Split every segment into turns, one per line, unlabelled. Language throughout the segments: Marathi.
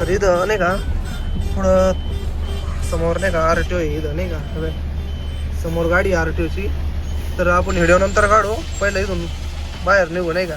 तर इथं नाही का? पुढं समोर नाही का आर टी ओ आहे इथं नाही का? हे समोर गाडी आर टी ओची तर आपण व्हिडिओ नंतर काढू. पहिलं इथून बाहेर निघू नाही का?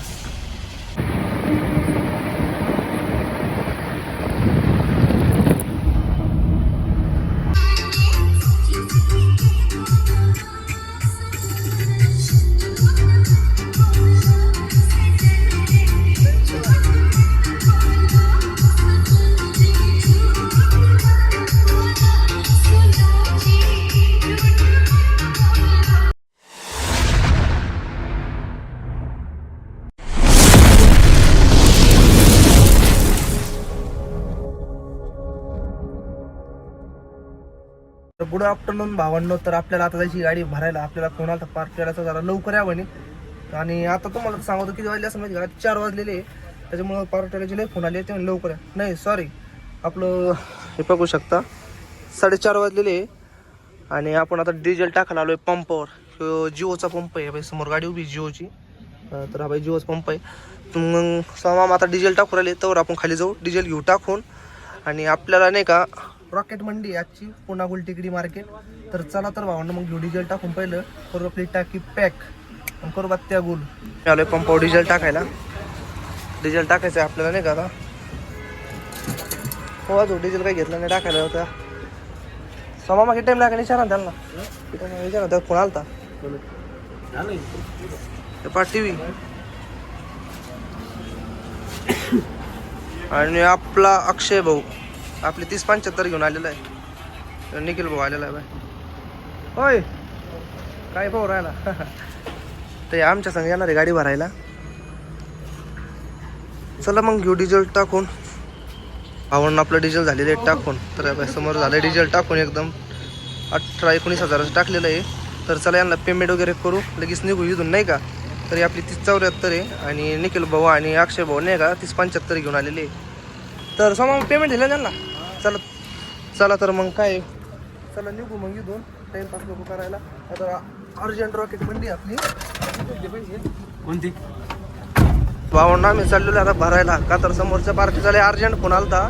गुड आफ्टरनून भावांनो तर आपल्याला आता जायची गाडी भरायला आपल्याला कोणाला पार्क करायचं जरा लवकर या म्हणे. आणि आता तुम्हाला सांगतो किती वाजले असं माहिती का? चार वाजलेले आहे. त्याच्यामुळं करायचे लय फोन आले ते लवकर या. नाही सॉरी आपलं हे बघू शकता. साडेचार वाजलेले आहे. आणि आपण आता डिझेल टाकायला आलोय पंपावर जिओचा पंप आहे बाई समोर गाडी उभी जिओची. तर हा बाई जिओचा पंप आहे. मग समाम आता डिझेल टाकून राहिले तर आपण खाली जाऊ. डिझेल घेऊ टाकून. आणि आपल्याला नाही का रॉकेट मंडी आजची पुन्हा गुलटेकडी मार्केट. तर चला तर भावांना मग डिझेल टाकून पहिलं. करू आपली टाकी पॅक आणि करू बात त्या गुल. आलोय पंपावर डिझेल टाकायला. डिझेल टाकायचं आहे आपल्याला नाही का आता? हो अजून डिझेल काही घेतलं नाही टाकायला होता. समा मागे टाईम लागेल विचारा त्यांना विचारा त्या फोन आलता. पा टी व्ही. आणि आपला अक्षय भाऊ. आपले तीस पंच्याहत्तर घेऊन आलेलं आहे. निखिल भाऊ आलेला आहे बाय. होय. काय भाऊ राहिला? ते आमच्या संग येणार आहे गाडी भरायला. चला मग घेऊ डिझेल टाकून. भावांना आपलं डिझेल झालेलं आहे टाकून. तर समोर झालं डिझेल टाकून एकदम. अठरा एकोणीस हजाराचं टाकलेलं आहे. तर चला यांना पेमेंट वगैरे करू. लगेच निघू इथून नाही का? तरी आपली तीस चौऱ्याहत्तर आहे. आणि निखिल भाऊ आणि अक्षय भाऊ नाही का? तीस पंच्याहत्तर घेऊन आलेले आहे. तर समा पेमेंट दिलं त्यांना? चला चला तर मग काय? चला निघू मग इथून. टाइमपास नको करायला. आता अर्जंट रॉकेट मंडी आपली.
कोणती?
भावंड आम्ही चाललेलो आता भरायला. का तर समोरच्या पार्टीचा लय अर्जंट फोन आलता.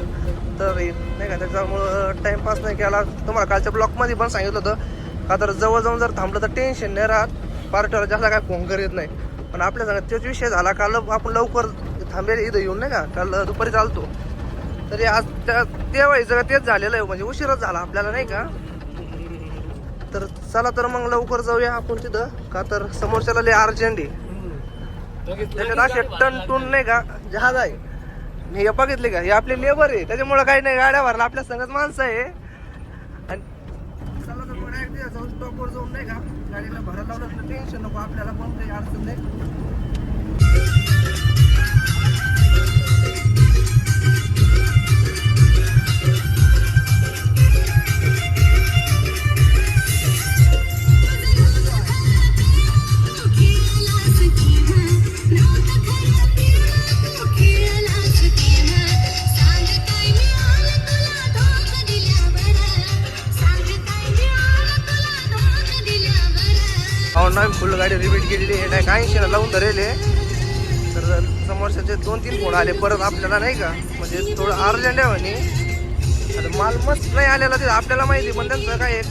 तर हे नाही का त्याच्यामुळं टाइमपास नाही केला. तुम्हाला कालच्या ब्लॉकमध्ये पण सांगितलं होतं. का तर जवळ जाऊन जर थांबलं तर टेन्शन नाही राहत. पार्टीवर जास्त काय फोन करीत नाही. पण आपल्या सांगत तोच विषय झाला. काल आपण लवकर थांबेल इथं येऊन नाही का? काल दुपारी चालतो. तरी आज त्या ते व्हायचं का तेच झालेलं आहे हो, म्हणजे उशीरच झाला आपल्याला नाही का? तर चला तर मग लवकर जाऊया आपण तिथं का तर समोरच्याला लय अर्जंट आहे. त्याच्यात असे टन टून नाही का जहाज आहे. मी हे बघितले का हे आपले लेबर आहे त्याच्यामुळे काही नाही गाड्या भरला आपल्या संगत माणसं आहे. आणि चला तर मग direct जाऊन स्टॉपवर जाऊन नाही का गाडीला भरायला लावलं टेन्शन नको आपल्याला पण अडचण नाही. हो फुल गाडी रिपीट केलेली आहे. नाही ऐंशी लावून धरेले तर समोरच्याचे दोन तीन फोन आले. परत आपल्याला नाही का? म्हणजे थोडं अर्जंट आहे म्हणे. आता माल मस्त नाही आलेला ते आपल्याला माहिती पण त्यांचं काय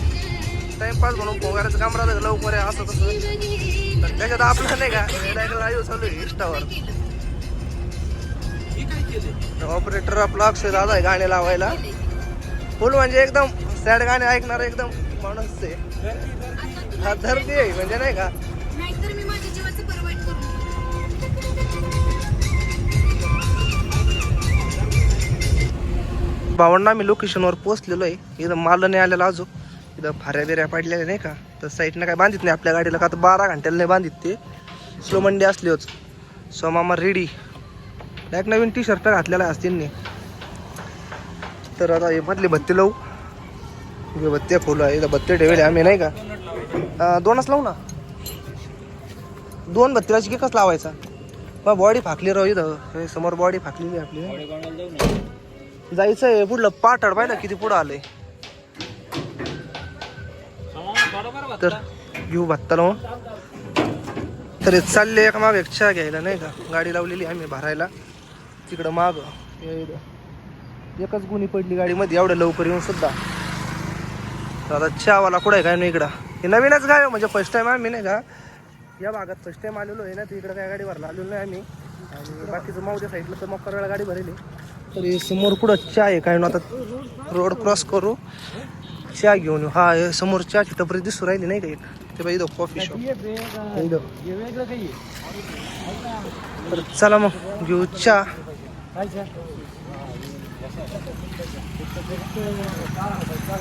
टाइमपास म्हणून फोन काम राहतं लवकर आहे असं तसं. तर त्याच्यात आपलं नाही का? डायरेक्ट लाईव्ह चालू आहे इंस्टावर ऑपरेटर आपला अक्षय दादा आहे गाणे लावायला. फुल म्हणजे एकदम सॅड गाणे ऐकणार एकदम माणूस आहे. हा धरती आहे म्हणजे नाही का?
नाहीतर मी माझ्या जीवाचं परवाईट करू
भावंडा मी लोकेशनवर पोहोचलेलो आहे. इथं माल नाही आलेला अजून. इथं फाऱ्या बिऱ्या पडलेल्या नाही का? तर साईडनं काय बांधित नाही आपल्या गाडीला का तर बारा घंट्याला नाही बांधित ते. स्लो मंडी असली होच सो मामा रेडी एक नवीन टी शर्ट घातलेला त्यांनी. तर आता हे मधले भत्ते लावू. हे भत्ते फुलं आहे. इथं भत्ते ठेवले आम्ही नाही का? अं, दोनच लावू ना. दोन भत्तीला एकच लावायचा. मग बॉडी फाकली राहू इथं. हे समोर बॉडी फाकलेली आहे आपली. जायचं आहे पुढलं पाठड पाहिलं किती पुढं आलंय. तर घेऊ भत्ता लावून. तर हे चालले एका माग एक चहा घ्यायला नाही का? गाडी लावलेली आम्ही भरायला. तिकडं माग. हे एकच गुणी पडली गाडीमध्ये एवढं लवकर येऊन सुद्धा. तर आता चहावाला कुठं आहे काय नाही इकडं. हे नवीनच गाव हो, म्हणजे आहे म्हणजे फर्स्ट टाइम आम्ही नाही का? या भागात फर्स्ट टाइम आलेलो आहे ना तर काय गाडी भरला आलेलो नाही आम्ही. आणि बाकीचं मावच्या साईडला तर मग करायला गाडी भरेली तर हे समोर कुठं चहा आहे? काय ना आता रोड क्रॉस करू. चहा घेऊन येऊ. हा हे समोर चहाची टपरी दिसू राहिली नाही का? एक ते बाई कॉफी शॉप तर चला मग घेऊ चहा.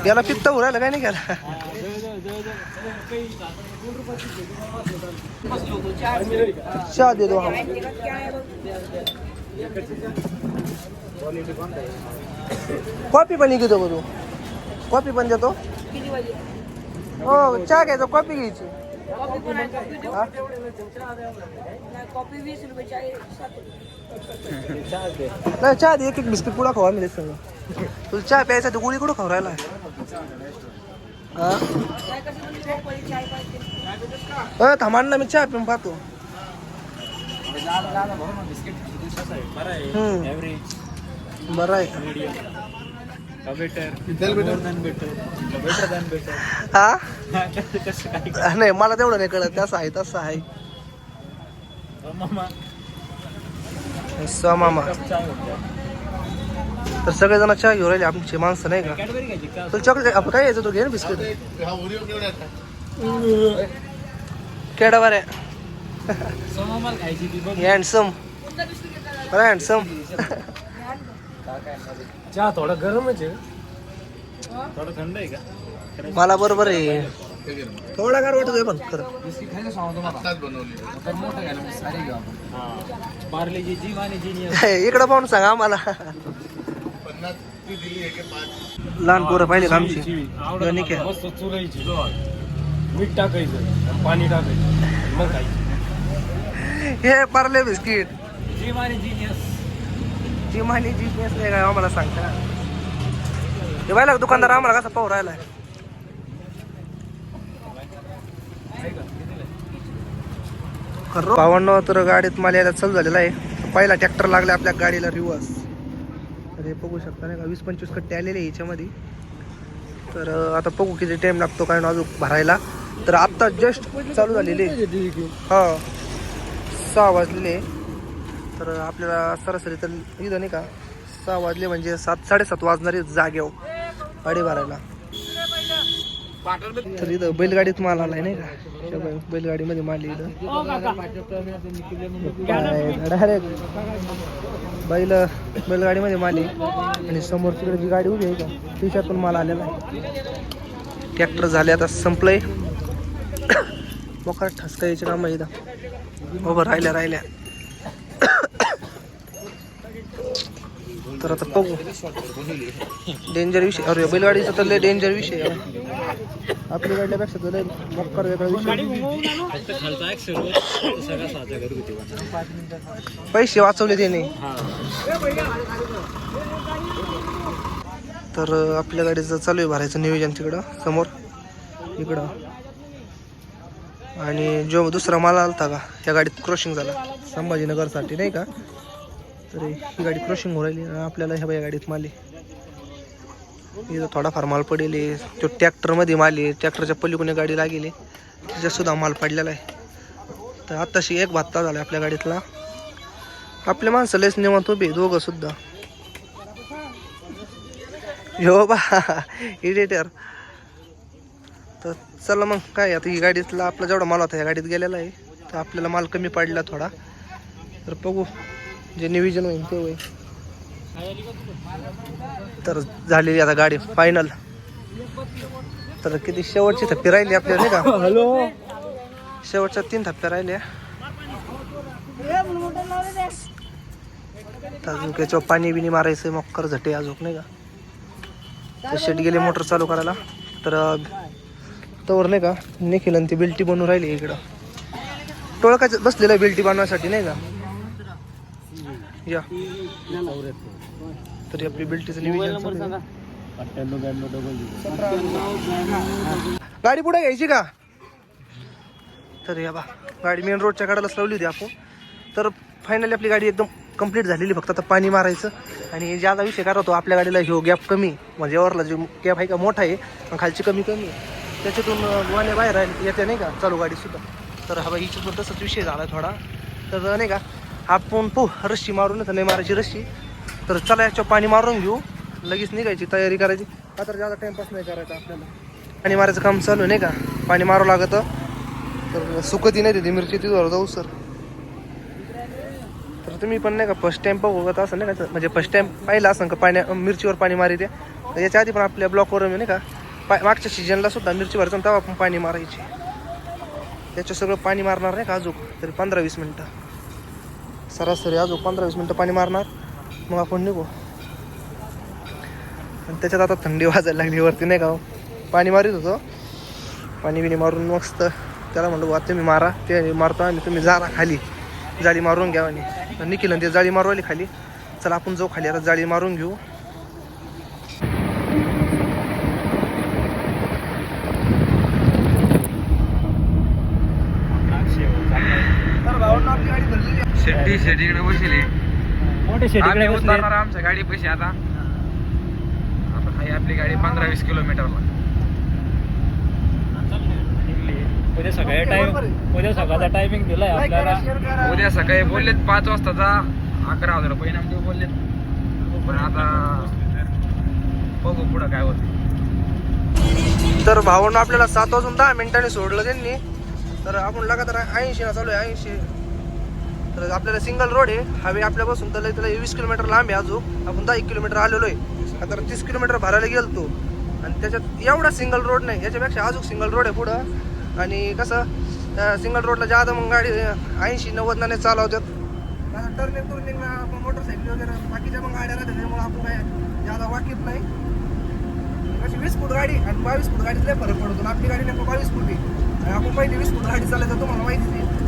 याला पित्त उरायला काय नाही त्याला? चहा दे दो कॉफी पण घेतो बघू कॉफी पण देतो. हो चहा घ्यायचा कॉफी घ्यायची.
कॉपी वीस रुपयाची आहे सात रुपये.
नाही चहा दे एक एक बिस्किट पुडा खावा मी सगळं. तुला चहा प्यायचा तू गोळी कुठं खाऊ राहिला? हा? ना मी चहा पिऊन पाहतो.
बरं आहे.
हा? नाही मला तेवढं नाही कळत. तसं आहे तसं आहे.
होता
तर सगळेजण चहा घेऊन राहिले आमची माणसं नाही का? तुला चॉकलेट आपण काय यायचं तू घे ना बिस्किट केडावर आहे हँडसम बरं. हँडसम
चहा थोडा गरमच आहे. थोडं थंड आहे का?
मला बरोबर आहे. थोडा गार वाटतोय पण खरं.
तर मोठं घ्यायला मग सारे घेऊ आपण. पार्लेजी जीव आणि जिनियस
इकडं पाहून सांगा आम्हाला. लहान पोरं पाहिले का आमची? गणिक आहे.
मस्त चुरायची. मीठ टाकायचं आणि पाणी टाकायचं. आणि मग खायची.
हे पार्ले बिस्किट.
जीव आणि जिनियस
जी माहिती जी नाही काय आम्हाला सांगता. हे पाहिलं दुकानदार आम्हाला कसा पाहू राहिलाय? खरं तर गाडीत मला यायला चालू झालेला आहे. पहिला ट्रॅक्टर लागला आपल्या गाडीला रिवर्स तर हे बघू शकता नाही का वीस पंचवीस कट्टे आलेले याच्यामध्ये. तर आता बघू किती टाइम लागतो काय अजून भरायला. तर आत्ता जस्ट चालू झालेले. हा. सहा वाजलेले. तर आपल्याला सरासरी तर इथं नाही का सहा वाजले म्हणजे सात साडेसात वाजणारे जागेवर हो, गाडी भरायला. तर इथं बैलगाडीत माल आलाय नाही का बैलगाडीमध्ये माल आहे इथं. डायरेक्ट बैल बैलगाडीमध्ये माल आणि समोर तिकडे जी गाडी उभी आहे का तिच्यातून माल आलेला आहे. ट्रॅक्टर झाले आता संपलंय. मोकार ठसका यायचे काम आहे इथं. उभं राहिल्या राहिल्या. तर आता बघू. डेंजर विषय. अरे बैलगाडीचा तर लय डेंजर विषय आहे. आपली गाडल्यापेक्षा तर लय मक्कर वेगळा विषय. पैसे वाचवले त्याने. तर आपल्या गाडीचं चालू आहे भरायचं नियोजन तिकडं समोर इकडं. आणि जो दुसरा माल आलता का त्या गाडीत क्रॉसिंग झाला. संभाजीनगरसाठी नाही का? तर ही गाडी क्रॉसिंग हो राहिली. आणि आपल्याला ह्या बाया गाडीत माल आहे इथं थोडाफार माल पडेल तो ट्रॅक्टरमध्ये माल आहे. ट्रॅक्टरच्या पलीकडून गाडी लागेली. आहे. त्याच्यात सुद्धा माल पडलेला आहे. तर आत्ताशी एक भात्ता झाला आपल्या गाडीतला. आपल्या माणसं लयच निवांत उभे आहे, दोघं सुद्धा. हो बा इडिटर तर चला मग काय आता ही गाडीतला आपला जेवढा माल होता या गाडीत गेलेला आहे. तर आपल्याला माल कमी पडला थोडा. तर बघू. जे निविजन होईल ते होईल. तर झालेली आता गाडी फायनल तर किती शेवटची थप्पी राहिली आपल्याला नाही का?
हॅलो
शेवटच्या तीन थप्प्या राहिल्या. अजून त्याच्यावर पाणी बिनी मारायचं मक्कर झटे अजून नाही का? शेट गेले मोटर चालू करायला. तर तवर नाही का निखिल आणि ती बिल्टी बनवून राहिली इकडं. टोळकाच बसलेलं आहे बिल्टी बनवण्यासाठी नाही का? या. तरी आपली बिल्टीचं गाडी पुढे घ्यायची का? तर या बा. गाडी मेन रोडच्या कडालाच लावली होती आपण. तर फायनली आपली गाडी एकदम कंप्लीट झालेली फक्त आता पाणी मारायचं. आणि ज्यादा विषय काय राहतो आपल्या गाडीला ह्यो गॅप कमी. म्हणजे वरला जो गॅप आहे का मोठा आहे खालची कमी कमी आहे. त्याच्यातून अं, वाने बाहेर येते नाही का? चालू गाडीसुद्धा. तर हा हिच्यातून तसाच विषय झाला थोडा. तर नाही का आपण पो रस्सी मारून नाही तर नाही मारायची रस्सी. तर चला याच्यावर पाणी मारून घेऊ. लगेच निघायची तयारी करायची. का तर जास्त टाइमपास नाही करायचा आपल्याला. पाणी मारायचं काम चालू नाही का? पाणी मारावं लागतं. तर सुकती नाही तिथे मिरची तिथवर जाऊ सर. तर तुम्ही पण नाही का फर्स्ट टाइम बघत असं नाही का? म्हणजे फर्स्ट टाइम पाहिलं असं का पाण्या मिरचीवर पाणी मारिते. तर याच्या आधी पण आपल्या ब्लॉकवर नाही का? पा मागच्या सीजनला सुद्धा मिरची भरायचं तेव्हा आपण पाणी मारायची. त्याचं सगळं पाणी मारणार नाही का अजून? तरी पंधरा वीस मिनटं. सरासरी अजून पंधरा वीस मिनटं पाणी मारणार. मग आपण निघू. आणि त्याच्यात आता थंडी वाजायला लागली वरती नाही का हो? पाणी मारित होतो. पाणी बिणी मारून मस्त त्याला म्हणलं बुवा तुम्ही मारा. ते मारतो आणि तुम्ही जा खाली. जाळी मारून घ्या आणि निखिल आणि ते जाळी मारवाली खाली. चला आपण जाऊ खाली. आता जाळी मारून घेऊ.
शेट्टी शेट्टीकडे बसले.
मोठे
आम्ही उतरणार आमच्या गाडी पैसे आता. आता हाय आपली गाडी पंधरा वीस किलोमीटरला.
उद्या सकाळी टाइम उद्या सकाळचा टायमिंग दिलाय आपल्याला.
उद्या सकाळी बोललेत पाच वाजताचा अकरा हजार रुपये इनाम देऊ बोललेत. पण आता बघू पुढं काय होतं
तर भावानं आपल्याला सात वाजून दहा मिनिटांनी सोडलं त्यांनी. तर आपण लगातार ऐंशी ना चालू आहे ऐंशी. तर आपल्याला सिंगल रोड आहे. हवे आपल्यापासून तर त्याला वीस किलोमीटर लांब आहे अजून. आपण दहा एक किलोमीटर आलेलो आहे. आता तीस किलोमीटर भरायला गेलतो. आणि त्याच्यात एवढा सिंगल रोड नाही. याच्यापेक्षा अजून सिंगल रोड आहे पुढं. आणि कसं सिंगल रोडला जादा मग गाडी ऐंशी नव्वद नाणे चालवतात. टर्निंग आपण मोटरसायकल वगैरे. बाकीच्या मग गाड्या राहतात त्यामुळे आपण काय जादा वाकीत नाही. अशी वीस फूट गाडी आणि बावीस फूट गाडीत लय फरक पडतो. आपली गाडी नेमकं बावीस फूट आहे. आणि आपण पहिली वीस फूट गाडी चालायचं तुम्हाला माहिती आहे.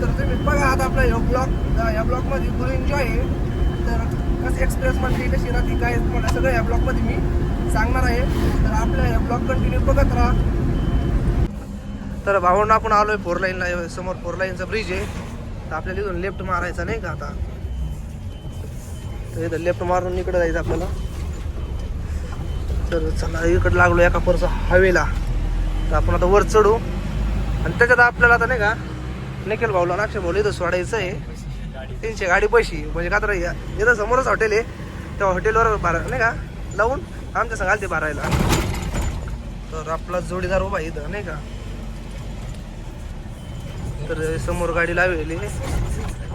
तर तुम्ही बघा आता आपला ह्या ब्लॉक या ब्लॉकमध्ये फुल एन्जॉय आहे. तर कसं एक्सप्रेसमध्ये कशी राहते काय मला सगळं या ब्लॉकमध्ये मी सांगणार आहे. तर आपल्या या ब्लॉक कंटिन्यू बघत राहा. तर भावंड आपण आलो आहे फोर लाईनला समोर फोर लाईनचा ब्रिज आहे. तर आपल्याला इथून लेफ्ट मारायचा नाही का आता? तर इथं लेफ्ट मारून इकडे जायचं आपल्याला. तर चला इकडे लागलो एका परचा हवेला तर आपण आता वर चढू. आणि त्याच्यात आपल्याला आता नाही का निखिल भाऊला नाक्षे भाऊला इथं सोडायचं आहे. त्यांची गाडी पैशी म्हणजे का तर या- इथं समोरच हॉटेल आहे. त्या हॉटेलवर भरा नाही का? लावून आमच्या संघाल ते भरायला. तर आपला जोडीदार उभा इथं नाही का? तर समोर गाडी लावलेली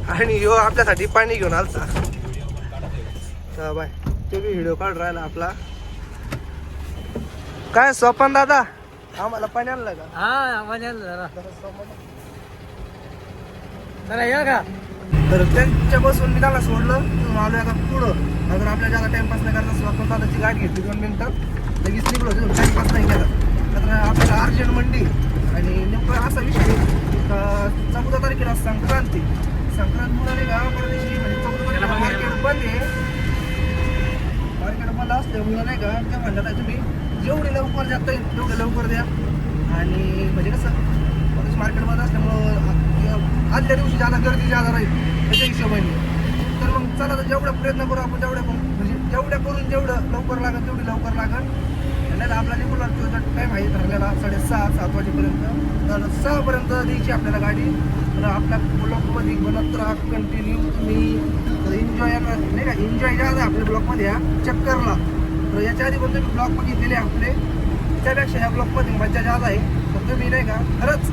आणि ह्यो आपल्यासाठी पाणी घेऊन आलता. तर बाय ते बी व्हिडिओ काढ राहिला आपला. काय स्वपन दादा? आम्हाला पाणी आणलं का?
हा आम्हाला जरा. जरा या का?
तर त्यांच्यापासून मी त्याला सोडलं आलो आता पुढं. अगर आपल्याला जादा टाइमपास नाही करायचा स्वतः दादाची गाडी घेतली दोन मिनिटात लगेच निघलो तिथून टाइमपास नाही केला. तर आपल्याला अर्जंट मंडी. आणि नेमकं असा विषय का चौदा तारखेला संक्रांती. संक्रांत मुलाने परदेशी म्हणजे चौदा तारखेला मार्केट बंद आहे. मार्केट बंद असल्यामुळं नाही का त्या म्हणतात आहे तुम्ही जेवढे लवकर जाता येईल तेवढे लवकर द्या. आणि म्हणजे कसं परदेश मार्केट बंद असल्यामुळं आ- आदल्या दिवशी जादा गर्दी जाणार राहील त्याच्या हिशोबाने. तर मग चला तर जेवढा प्रयत्न करू आपण तेवढ्या पण म्हणजे जेवढ्या करून जेवढं लवकर लागेल तेवढी लवकर लागेल. नाही आपला रेग्युलर टाईम आहे ठरलेला साडेसहा सात वाजेपर्यंत. तर सहापर्यंत द्यायची आपल्याला गाडी. तर आपल्या ब्लॉकमध्ये बनत राहा कंटिन्यू तुम्ही एन्जॉय नाही का एन्जॉय ज्या आपल्या ब्लॉकमध्ये या चक्करला. तर याच्या आधी पण तुम्ही ब्लॉक बघितलेले आपले. त्यापेक्षा ह्या ब्लॉकमध्ये मजा जास्त आहे. तर तुम्ही नाही का खरंच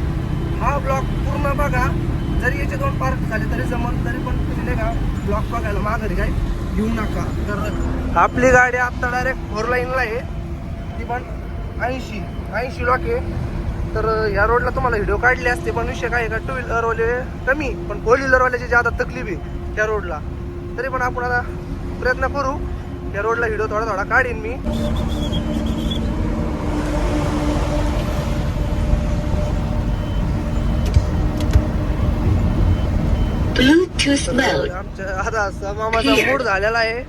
हा ब्लॉक पूर्ण बघा. जरी याचे दोन पार्क झाले तरी जमल तरी पण तुम्ही नाही का ब्लॉक बघायला माघारी काय? घेऊ नका. तर आपली गाडी आता डायरेक्ट फोर लाईनला आहे. ती पण ऐंशी ऐंशी लॉक आहे. तर या रोडला तुम्हाला व्हिडिओ काढले असते पण विषय काय का टू व्हीलरवाले कमी पण फोर व्हीलरवाल्याची जादा तकलीफ आहे त्या रोडला तरी पण आपण आता प्रयत्न करू. या रोडला व्हिडिओ थोडा थोडा काढीन मी. आमच्या आता असा मामाचा मूड झालेला आहे.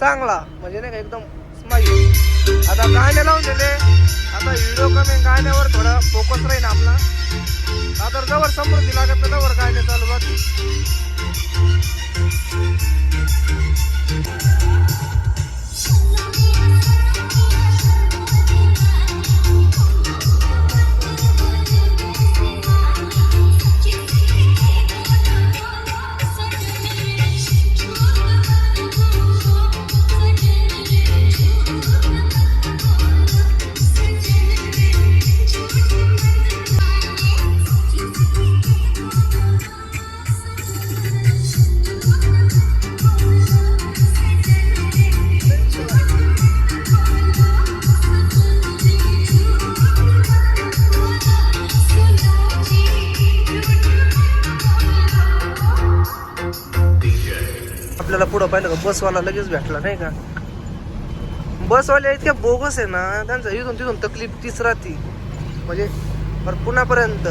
चांगला. म्हणजे नाही का एकदम स्माईल आता गाणे लावून दिले. आता व्हिडिओ कमी गाण्यावर थोडा फोकस राहील आपला. आता जवळ समृद्धी लागत नाही. तवर गाणे चालू बाकी पुढं पाहिलं का? बसवाला लगेच भेटला नाही का? बसवाले इतक्या बोगस आहे ना त्यांचा इथून तिथून तकलीफ तीच राहती. म्हणजे बरं पुण्यापर्यंत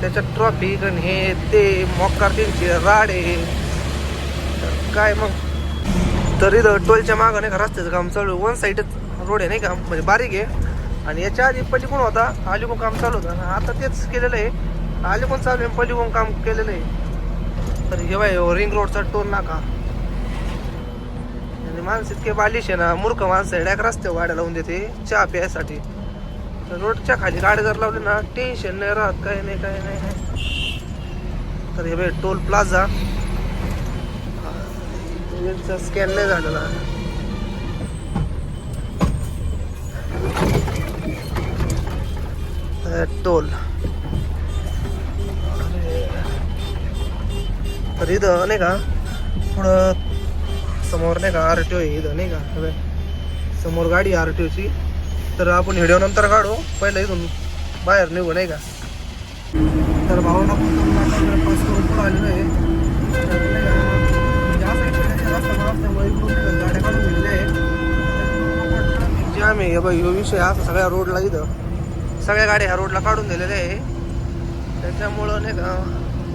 त्याच्यात ट्रॉफिक आणि हे ते मॉकार त्यांचे राडे. आहे काय मग? तर इथं टोलच्या मागं नाही का रस्त्याचं काम चालू वन साईडच रोड आहे नाही का? म्हणजे बारीक आहे. आणि याच्या आधी पलीकडून होता आलिकोण काम चालू होतं. आता तेच केलेलं आहे. आलिकोण चालू आहे पलीकडून काम केलेलं आहे. तर हे बाय रिंग रोडचा टोल नाका. आणि माणसं इतके बालिश आहे ना मूर्ख माणसं आहे डायरेक्ट रस्त्यावर गाड्या लावून देते चहा प्यायसाठी. तर रोडच्या खाली गाडी जर लावली ना टेन्शन नाही राहत काही नाही काही नाही तर हे बाई टोल प्लाझा. स्कॅन नाही झालेला अ, टोल. तर इथं नाही का? पुढं समोर नाही का आर टी ओ आहे इथं नाही का? हे समोर गाडी आर टी ओची तर आपण व्हिडिओ नंतर काढू. पहिलं इथून बाहेर निघू नाही का? तर भावना पास करून पुढं आलेलो आहे. गाड्या काढून घेतल्या आहे. जाम आहे हे बघ ह्यो विषय असा सगळ्या रोडला इथं. सगळ्या गाड्या ह्या रोडला काढून दिलेल्या आहे. त्याच्यामुळं नाही का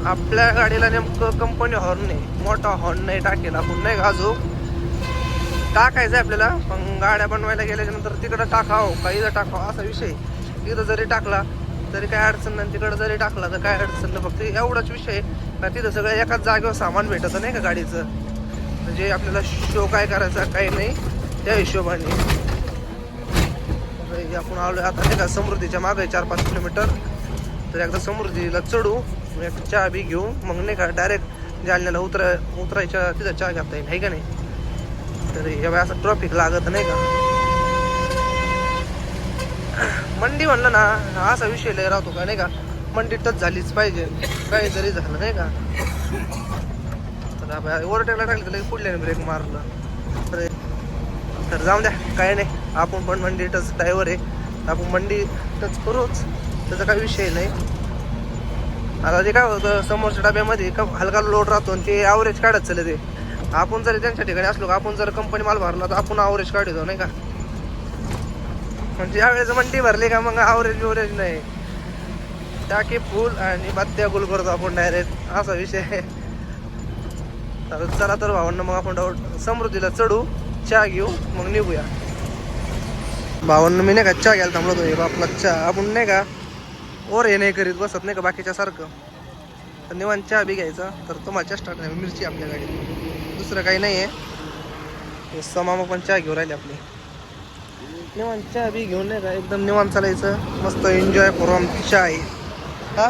आपल्या गाडीला नेमकं कंपनी हॉर्न नाही मोठा हॉर्न नाही टाकेल आपण नाही गाजू टाकायचं आहे आपल्याला पण गाड्या बनवायला गेल्याच्यानंतर तिकडं टाकावं का इथं टाकावं असा विषय. इथं जरी टाकला तरी काय अडचण नाही. तिकडं जरी टाकला तर काय अडचण नाही. फक्त एवढाच विषय आहे. का तिथं सगळं एकाच जागेवर सामान भेटतं नाही का गाडीचं? म्हणजे आपल्याला शो काय करायचा काही नाही त्या हिशोबाने. आपण आलो आता नाही का समृद्धीच्या मागे चार पाच किलोमीटर. तर एकदा समृद्धीला चढू. म्हणजे मग एक चहा बी घेऊ मग नाही का डायरेक्ट जालन्याला उतरा उतरायच्या तिथं चहा घेता येईल आहे का नाही? तर यावेळी असं ट्रॉफिक लागत नाही का? मंडी म्हणलं ना असा विषय लय राहतो का नाही का? मंडी टच झालीच पाहिजे काही जरी झालं नाही का? तर ओव्हरटेकला टाकलं तर पुढल्याने ब्रेक मारलं. तर तर जाऊ द्या काय नाही आपण पण मंडी टच ड्रायव्हर आहे. आपण मंडी टच करूच त्याचा काही विषय नाही. आता ते काय होतं समोरच्या डब्यामध्ये हलका लोड राहतो आणि ते ॲव्हरेज काढत चालले ते. आपण जर त्यांच्या ठिकाणी असलो का आपण जर कंपनी माल भरला तर आपण ॲव्हरेज काढतो नाही का? म्हणजे यावेळेस मंडी भरली का मग ॲव्हरेज बिवरेज नाही. टाकी फुल आणि बात्या गुल करतो आपण डायरेक्ट असा विषय आहे. तर चला तर भावांना मग आपण डाऊट समृद्धीला चढू चहा घेऊ मग निघूया. भावांना मी नाही का चहा घ्यायला थांबलो तो आपला चहा. आपण नाही का ओर हे नाही करीत बसत नाही का बाकीच्या सारखं? तर निवांत चहा बी घ्यायचा तर तुम्हाला चेष्टा नाही मिरची आपल्या गाडीत. दुसरं काही नाही आहे. समामा पण चहा घेऊन राहिले आपली. निवांत चहा बी घेऊन नाही का एकदम निवांत चालायचं. मस्त एन्जॉय करू आमची चहा आहे हा?